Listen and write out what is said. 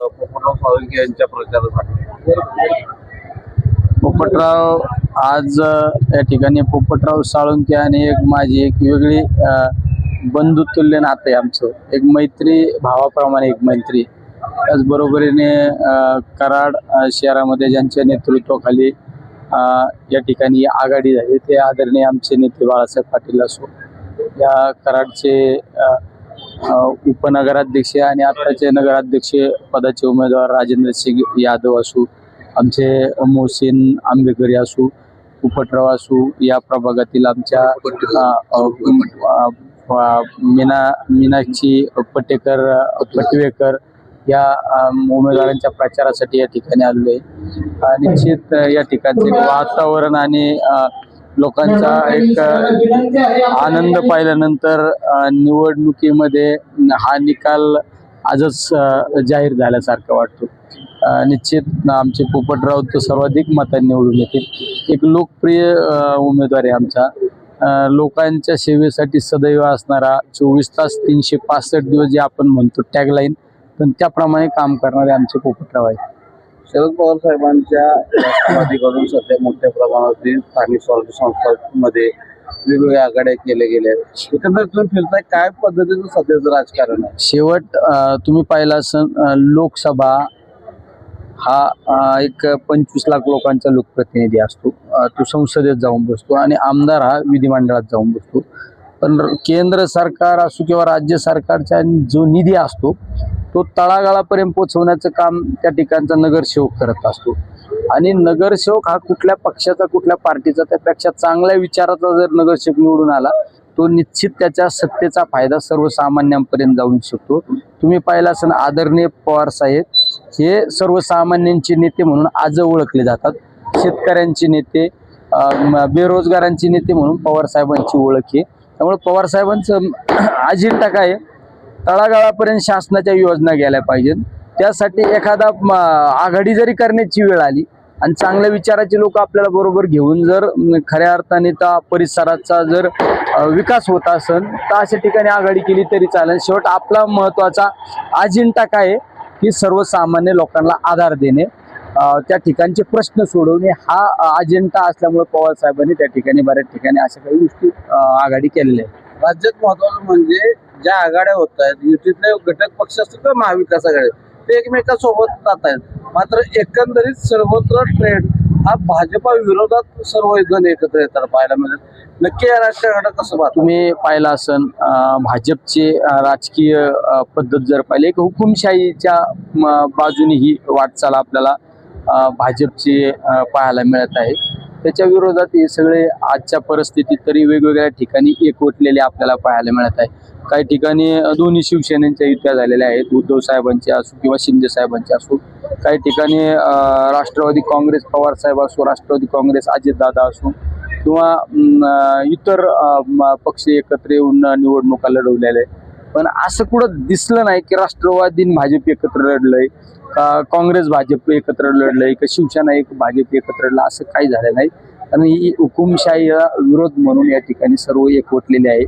पोपटराव साळुंके यांच्या प्रचारासाठी. पोपटराव आज या ठिकाणी पोपटराव साळुंके आणि एक माझी एक वेगळी बंधुतुल्य नातं आहे आमचं. एक मैत्री भावाप्रमाणे एक मैत्री. त्याचबरोबरीने कराड शहरामध्ये ज्यांच्या नेतृत्वाखाली या ठिकाणी आघाडी झाली ते आदरणीय आमचे नेते बाळासाहेब पाटील असो या कराडचे उपनगराध्यक्ष आणि आत्ताचे नगराध्यक्ष पदाचे उमेदवार राजेंद्र सिंग यादव असू आमचे मोहसिन आंबेकरी असू उपटराव असू या प्रभागातील आमच्या मीना मीनाक्षी पटेकर पटवेकर या उमेदवारांच्या प्रचारासाठी या ठिकाणी आलेलो आहे निश्चित या ठिकाणचे वातावरण आणि लोकांचा एक आनंद पाहिल्यानंतर निवडणुकीमध्ये हा निकाल आजच जाहीर झाल्यासारखं वाटतो. निश्चित आमचे पोपटराव तर सर्वाधिक मतांनी निवडून येतील. एक लोकप्रिय उमेदवार आहे आमचा. लोकांच्या सेवेसाठी सदैव असणारा चोवीस तास तीनशे पासष्ट दिवस जे आपण म्हणतो टॅगलाईन पण त्याप्रमाणे काम करणारे आमचे पोपटराव आहे शरद पवार साहेबांच्या राष्ट्रवादीकडून सध्या मोठ्या प्रमाणावरती स्थानिक स्वराज्य संस्थांमध्ये वेगवेगळ्या आघाड्या केल्या गेल्या आहेत. एकंदरीत तुम्ही फिरताय काय पद्धतीचं सध्याचं राजकारण आहे? शेवट तुम्ही पाहिला असन लोकसभा हा एक पंचवीस लाख लोकांचा लोकप्रतिनिधी असतो. तो संसदेत जाऊन बसतो आणि आमदार हा विधिमंडळात जाऊन बसतो. पण केंद्र सरकार असो किंवा राज्य सरकारचा जो निधी असतो तो तळागाळापर्यंत पोहोचवण्याचं काम त्या ठिकाणचा नगरसेवक करत असतो. आणि नगरसेवक हा कुठल्या पक्षाचा कुठल्या पार्टीचा त्यापेक्षा चांगल्या विचाराचा जर नगरसेवक निवडून आला तो निश्चित त्याच्या सत्तेचा फायदा सर्वसामान्यांपर्यंत जाऊ शकतो. तुम्ही पाहिला असं आदरणीय पवार साहेब हे सर्वसामान्यांचे नेते म्हणून आज ओळखले जातात. शेतकऱ्यांचे नेते बेरोजगारांचे नेते म्हणून पवार साहेबांची ओळख आहे. त्यामुळे पवार साहेबांचं अजिंठा काय तळागाळापर्यंत शासनाच्या योजना गेल्या पाहिजेत. त्यासाठी एखादा आघाडी जरी करण्याची वेळ आली आणि चांगल्या विचाराचे लोक आपल्याला बरोबर घेऊन जर खऱ्या अर्थाने त्या परिसराचा जर विकास होत असेल तर अशा ठिकाणी आघाडी केली तरी चालेल. शेवट आपला महत्त्वाचा अजिंठा काय की सर्वसामान्य लोकांना आधार देणे. त्या ठिकाणचे प्रश्न सोडवणे हा अजेंडा असल्यामुळे पवार साहेबांनी त्या ठिकाणी बऱ्याच ठिकाणी अशा काही गोष्टी आघाडी केलेल्या आहेत. राज्यात महत्वाचं म्हणजे ज्या आघाड्या होत आहेत युतीतले घटक पक्ष असतील किंवा महाविकास आघाडी ते एकमेकांसोबत जात आहेत. मात्र एकंदरीत सर्वत्र ट्रेंड हा भाजपा विरोधात सर्व जण एकत्र येताना पाहायला मिळत नक्की या राजकारणात कसं पाहतो? तुम्ही पाहिला असन भाजपचे राजकीय पद्धत जर पाहिली एक हुकुमशाहीच्या बाजूने ही वाटचाल आपल्याला भाजपची पाहायला मिळत आहे. त्याच्या विरोधात हे सगळे आजच्या परिस्थितीत तरी वेगवेगळ्या ठिकाणी एकवटलेले आपल्याला पाहायला मिळत आहे. काही ठिकाणी दोन्ही शिवसेनेच्या युत्या झालेल्या आहेत. उद्धव साहेबांचे असो किंवा शिंदे साहेबांचे असो. काही ठिकाणी राष्ट्रवादी काँग्रेस पवार साहेब असो राष्ट्रवादी काँग्रेस अजितदादा असो किंवा इतर पक्ष एकत्र येऊन निवडणुका लढवलेल्या आहेत. पण असं कुठं दिसलं नाही की राष्ट्रवादी भाजप एकत्र लढलंय. काँग्रेस भाजप एकत्र लढलंय का शिवसेना एक भाजप एकत्र लढलं असं काही झालं नाही. आणि ही हुकुमशाही विरोध म्हणून या ठिकाणी सर्व एकवटलेले आहे.